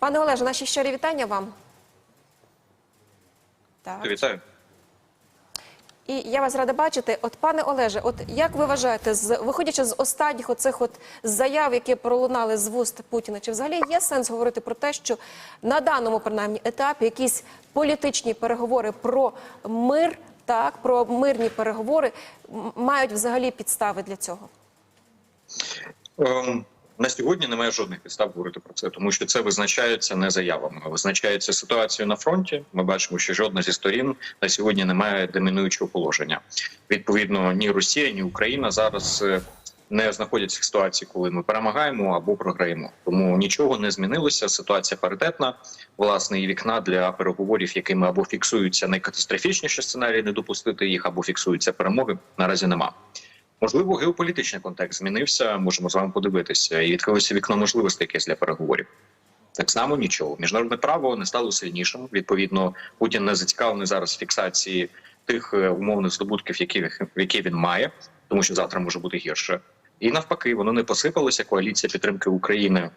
Пане Олеже, наші щирі вітання вам. Так. Вітаю. І я вас рада бачити. От, пане Олеже, от як ви вважаєте, з виходячи з останніх оцих от заяв, які пролунали з вуст Путіна, чи взагалі є сенс говорити про те, що на даному принаймні етапі якісь політичні переговори про мир, так про мирні переговори мають взагалі підстави для цього? Ем, на сьогодні немає жодних підстав говорити про це, тому що це визначається не заявами, а визначається ситуацією на фронті. Ми бачимо, що жодна зі сторін на сьогодні не має домінуючого положення. Відповідно, ні Росія, ні Україна зараз е, не знаходяться в ситуації, коли ми перемагаємо або програємо. Тому нічого не змінилося. Ситуація паритетна. Власне, і вікна для переговорів, якими або фіксуються найкатастрофічніші сценарії, не допустити їх, або фіксуються перемоги. Наразі нема. Можливо, геополітичний контекст змінився. Можемо з вами подивитися, і відкрилося вікно можливостей якесь для переговорів. Так само нічого. Міжнародне право не стало сильнішим. Відповідно, Путін не зацікавлений зараз фіксації тих е, умовних здобутків, які, які він має, тому що завтра може бути гірше. І навпаки, воно не посипалося. Коаліція підтримки України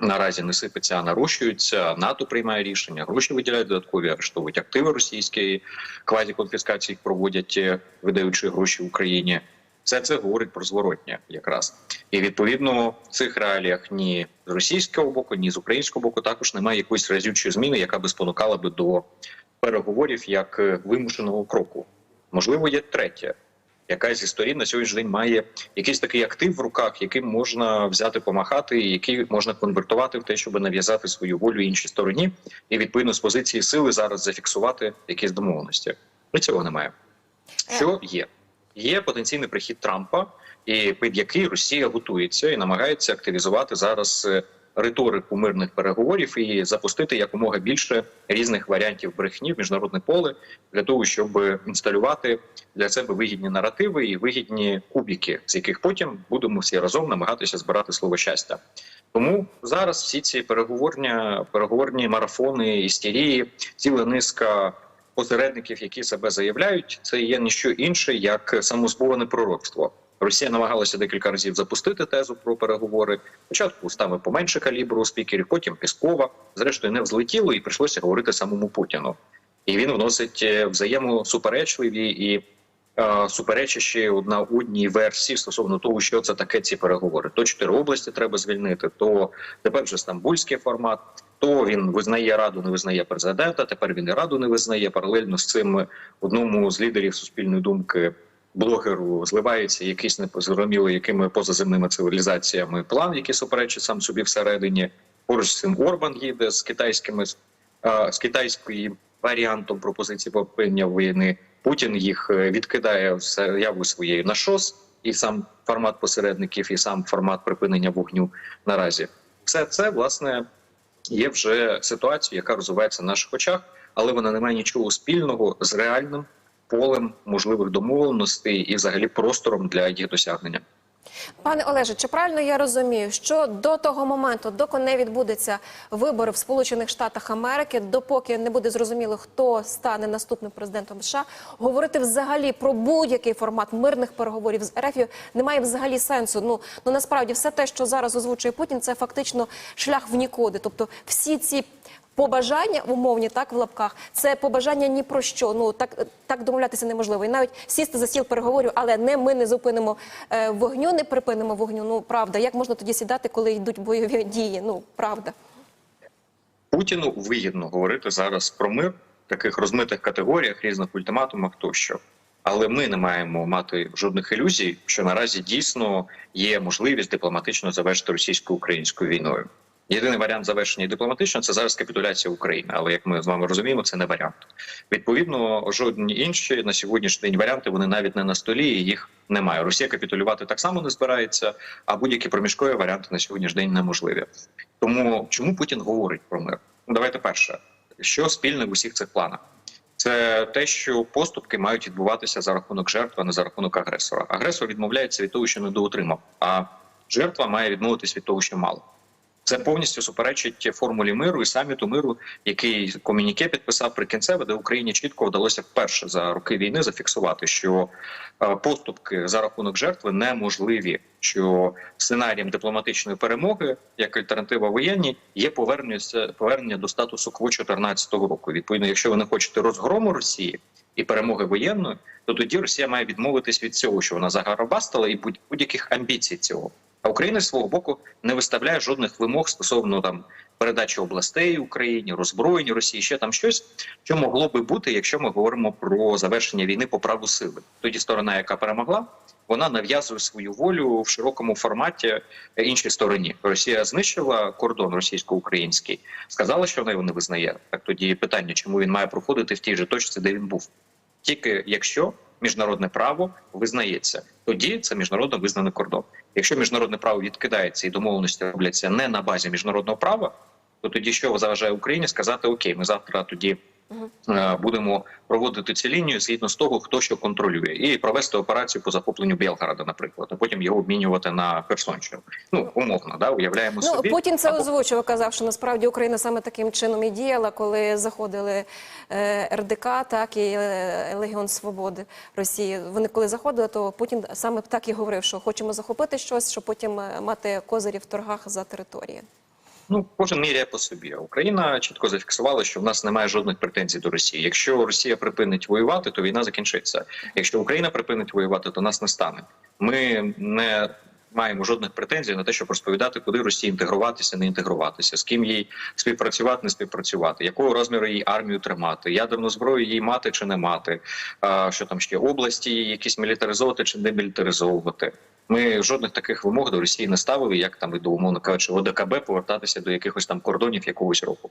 наразі не сипеться, а нарощується. НАТО приймає рішення, гроші виділяють додаткові, арештовують активи російські, квазіконфіскації їх проводять, е, видаючи гроші Україні. Все це говорить про зворотнє, якраз і відповідно в цих реаліях ні з російського боку, ні з українського боку також немає якоїсь разючої зміни, яка би спонукала би до переговорів як е, вимушеного кроку. Можливо, є третє. Яка зі сторін на сьогоднішній день має якийсь такий актив в руках, яким можна взяти помахати, і який можна конвертувати в те, щоб нав'язати свою волю іншій стороні, і відповідно з позиції сили зараз зафіксувати якісь домовленості. І цього немає. Що є? Є потенційний прихід Трампа, і під який Росія готується і намагається активізувати зараз е, риторику мирних переговорів і запустити якомога більше різних варіантів брехні в міжнародне поле для того, щоб інсталювати для себе вигідні наративи і вигідні кубики, з яких потім будемо всі разом намагатися збирати слово щастя. Тому зараз всі ці переговорні, переговорні марафони, істерії, ціла низка посередників, які себе заявляють, це є ніщо інше як самозбоване пророцтво. Росія намагалася декілька разів запустити тезу про переговори. Спочатку устами поменше калібру спікерів, потім Піскова. Зрештою, не взлетіло і прийшлося говорити самому Путіну. І він вносить е, взаємосуперечливі і е, суперечащі одна одній версії стосовно того, що це таке ці переговори. То чотири області треба звільнити, то тепер вже стамбульський формат. То він визнає раду, не визнає президента. Тепер він і раду не визнає. Паралельно з цим одному з лідерів суспільної думки блогеру зливається якийсь непозрозумілий, якими позаземними цивілізаціями план, який суперечить сам собі всередині. Поруч з цим Орбан їде з китайськими з китайської варіантом пропозиції припинення війни. Путін їх е, відкидає в заяву своєї на ШОС, і сам формат посередників, і сам формат припинення вогню наразі. Все це власне є вже ситуація, яка розвивається на наших очах, але вона не має нічого спільного з реальним полем можливих домовленостей і, взагалі, простором для їх досягнення. Пане Олеже, чи правильно я розумію, що до того моменту, доки не відбудеться вибори в Сполучених Штатах Америки, допоки не буде зрозуміло, хто стане наступним президентом США, говорити взагалі про будь-який формат мирних переговорів з РФ немає взагалі сенсу. Ну ну насправді все те, що зараз озвучує Путін, це фактично шлях в нікуди. Тобто, всі ці. Побажання умовні, так в лапках, це побажання ні про що. Ну так так домовлятися неможливо. І навіть сісти за стіл переговорів, але не ми не зупинимо е, вогню, не припинимо вогню. Ну правда, як можна тоді сідати, коли йдуть бойові дії? Ну правда. Путіну вигідно говорити зараз про мир в таких розмитих категоріях, різних ультиматумах тощо. Але ми не маємо мати жодних ілюзій, що наразі дійсно є можливість дипломатично завершити російсько-українською війною. Єдиний варіант завершення дипломатично це зараз капітуляція України. Але як ми з вами розуміємо, це не варіант. Відповідно, жодні інші на сьогоднішній день варіанти вони навіть не на столі, і їх немає. Росія капітулювати так само не збирається, а будь-які проміжкові варіанти на сьогоднішній день неможливі. Тому чому Путін говорить про мир? Ну, давайте перше, що спільне в усіх цих планах. Це те, що поступки мають відбуватися за рахунок жертви, а не за рахунок агресора. Агресор відмовляється від того, що не доотримав, а жертва має відмовитись від того, що мало. Це повністю суперечить формулі миру і саміту миру, який комюніке підписав прикінцеве, де Україні чітко вдалося вперше за роки війни зафіксувати, що е, поступки за рахунок жертви неможливі. Що сценарієм дипломатичної перемоги, як альтернатива воєнній, є повернення повернення до статусу КВО 2014 року. Відповідно, якщо ви не хочете розгрому Росії і перемоги воєнної, то тоді Росія має відмовитись від цього, що вона загарабастила, і будь- будь-яких амбіцій цього. А Україна з свого боку не виставляє жодних вимог стосовно там передачі областей Україні, роззброєння Росії, ще там щось, що могло би бути, якщо ми говоримо про завершення війни по праву сили. Тоді сторона, яка перемогла, вона нав'язує свою волю в широкому форматі іншій стороні. Росія знищила кордон російсько-український, сказала, що вона його не визнає. Так тоді питання, чому він має проходити в тій же точці, де він був. Тільки якщо міжнародне право визнається, тоді це міжнародно визнаний кордон. Якщо міжнародне право відкидається і домовленості робляться не на базі міжнародного права, то тоді що заважає Україні сказати Окей, ми завтра тоді будемо проводити цю лінію згідно з того, хто що контролює, і провести операцію по захопленню Белгорода, наприклад, а потім його обмінювати на Херсонщину. Ну умовно, да уявляємо Ну собі. Путін це Або- озвучив, казав, що насправді Україна саме таким чином і діяла, коли заходили е, РДК, так і е, Легіон Свободи Росії. Вони коли заходили, то Путін саме так і говорив, що хочемо захопити щось, щоб потім е, мати козирі в торгах за території. Ну, кожен міряє по собі. Україна чітко зафіксувала, що в нас немає жодних претензій до Росії. Якщо Росія припинить воювати, то війна закінчиться. Якщо Україна припинить воювати, то нас не стане. Ми не маємо жодних претензій на те, щоб розповідати, куди Росії інтегруватися, не інтегруватися, з ким їй співпрацювати, не співпрацювати, якого розміру їй армію тримати, ядерну зброю їй мати чи не мати, що там ще області її якісь мілітаризовувати чи демілітаризовувати. Ми жодних таких вимог до Росії не ставили, як там і до умовно кажучи, ОДКБ повертатися до якихось там кордонів якогось року.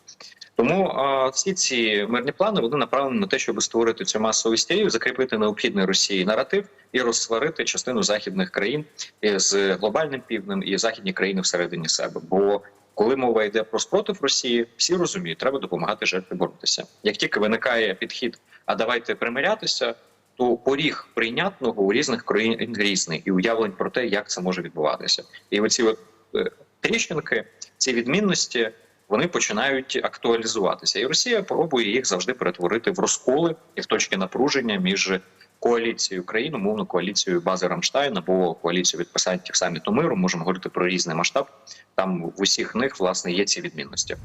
Тому а, всі ці мирні плани вони направлені на те, щоб створити цю масову істерію, закріпити необхідний Росії наратив і розсварити частину західних країн з глобальним півднем і західні країни всередині себе. Бо коли мова йде про спротив Росії, всі розуміють, треба допомагати жертві боротися. Як тільки виникає підхід, а давайте примирятися, то поріг прийнятного у різних країн різний і уявлень про те, як це може відбуватися. І оці от, е, тріщинки, ці відмінності. Вони починають актуалізуватися, і Росія пробує їх завжди перетворити в розколи і в точки напруження між коаліцією країн, умовно коаліцією бази Рамштайн або коаліцією підписантів саміту миру. Можемо говорити про різний масштаб. Там в усіх них власне є ці відмінності.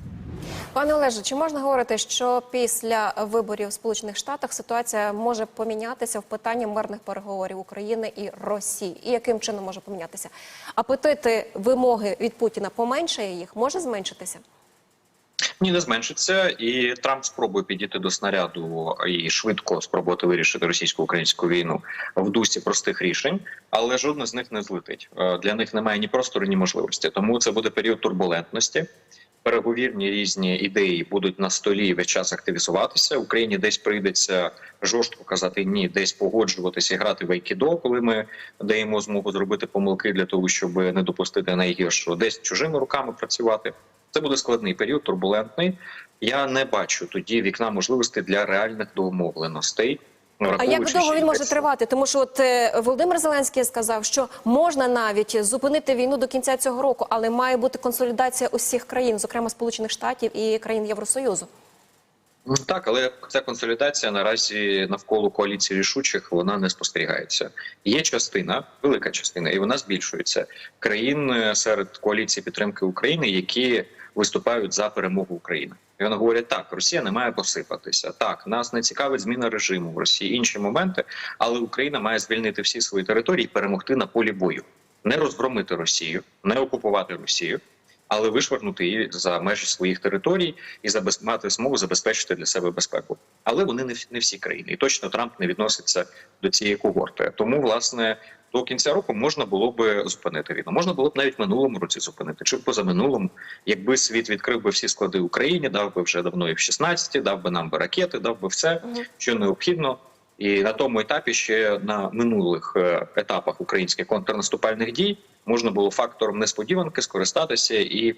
Пане Олеже, чи можна говорити, що після виборів в Сполучених Штатах ситуація може помінятися в питанні мирних переговорів України і Росії? І яким чином може помінятися? Апетити вимоги від Путіна поменшає їх, може зменшитися? Ні, не зменшиться, і Трамп спробує підійти до снаряду і швидко спробувати вирішити російсько-українську війну в дусі простих рішень, але жодне з них не злетить. Е, Для них немає ні простору, ні можливості. Тому це буде період турбулентності. Переговірні різні ідеї будуть на столі весь час активізуватися. Україні десь прийдеться жорстко казати ні, десь погоджуватися і грати в айкідо, коли ми даємо змогу зробити помилки для того, щоб не допустити найгіршого, десь чужими руками працювати. Це буде складний період, турбулентний. Я не бачу тоді вікна можливостей для реальних домовленостей. А як довго він може тривати? Тому що от е, Володимир Зеленський сказав, що можна навіть зупинити війну до кінця цього року, але має бути консолідація усіх країн, зокрема Сполучених Штатів і країн Євросоюзу. Ну, Так, але ця консолідація наразі навколо коаліції рішучих вона не спостерігається. Є частина, велика частина, і вона збільшується країн е, серед коаліції підтримки України, які виступають за перемогу України. І вони говорять, так, Росія не має посипатися. Так, нас не цікавить зміна режиму в Росії, інші моменти, але Україна має звільнити всі свої території і перемогти на полі бою, не розгромити Росію, не окупувати Росію. Але вишвернути її за межі своїх територій і мати змогу забезпечити для себе безпеку. Але вони не, не всі країни, і точно Трамп не відноситься до цієї когорти. Тому, власне, до кінця року можна було би зупинити війну. Можна було б навіть в минулому році зупинити, чи позаминулому, якби світ відкрив би всі склади Україні, дав би вже давно і в 16, дав би нам би ракети, дав би все, що необхідно. І на тому етапі ще на минулих е, етапах українських контрнаступальних дій можна було фактором несподіванки скористатися і е,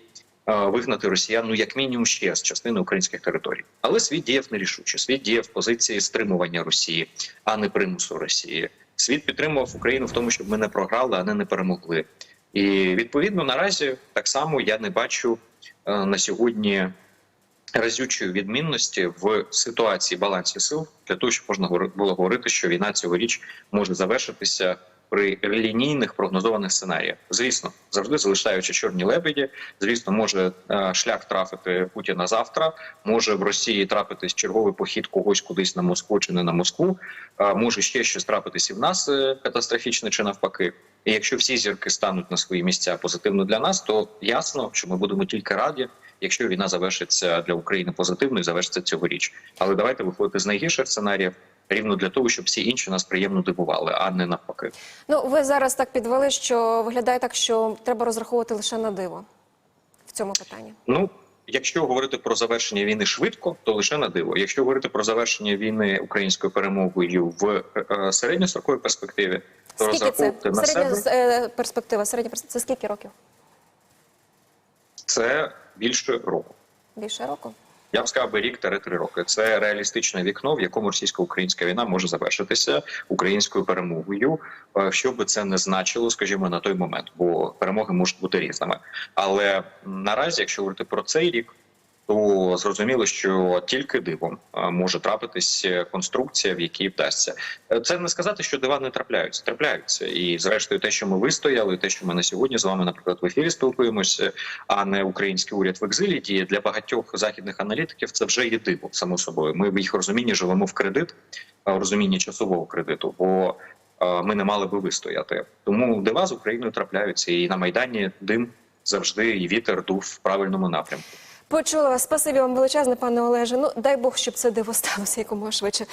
вигнати росіян, ну як мінімум ще з частини українських територій. Але світ діяв нерішуче. Світ діяв в позиції стримування Росії, а не примусу Росії. Світ підтримував Україну в тому, щоб ми не програли, а не не перемогли. І відповідно наразі так само я не бачу е, на сьогодні разючої відмінності в ситуації балансі сил для того, щоб можна було говорити, що війна цьогоріч може завершитися при лінійних прогнозованих сценаріях. Звісно, завжди залишаючи чорні лебеді. Звісно, може е, шлях трафити Путіна завтра. Може в Росії трапитись черговий похід когось кудись на Москву чи не на Москву. Може ще щось трапитись і в нас е, катастрофічно чи навпаки. І якщо всі зірки стануть на свої місця позитивно для нас, то ясно, що ми будемо тільки раді, якщо війна завершиться для України позитивно і завершиться цьогоріч. Але давайте виходити з найгірших сценаріїв рівно для того, щоб всі інші нас приємно дивували, а не навпаки. Ну, ви зараз так підвели, що виглядає так, що треба розраховувати лише на диво в цьому питанні. Ну, якщо говорити про завершення війни швидко, то лише на диво. Якщо говорити про завершення війни українською перемогою в е, середньостроковій перспективі, то Скільки це? розраховувати на Середня себе е, перспектива, середня перспектива. Це скільки років? це більше року. Більше року? Я б сказав би рік та три роки. Це реалістичне вікно, в якому російсько-українська війна може завершитися українською перемогою, е, що би це не значило, скажімо, на той момент, бо перемоги можуть бути різними. Але наразі, якщо говорити про цей рік, то зрозуміло, що тільки дивом може трапитись е, конструкція, в якій вдасться. Е, Це не сказати, що дива не трапляються, трапляються. І зрештою, те, що ми вистояли, те, що ми на сьогодні з вами, наприклад, в ефірі спілкуємося, а не український уряд в екзилі діє для багатьох західних аналітиків. Це вже є диво, само собою. Ми в їх розумінні живемо в кредит, в розумінні часового кредиту, бо ми не мали би вистояти. Тому дива з Україною трапляються, і на майдані дим завжди і вітер дув в правильному напрямку. Почула вас. Спасибі вам величезне, пане Олеже. Ну дай Бог, щоб це диво сталося якомога швидше.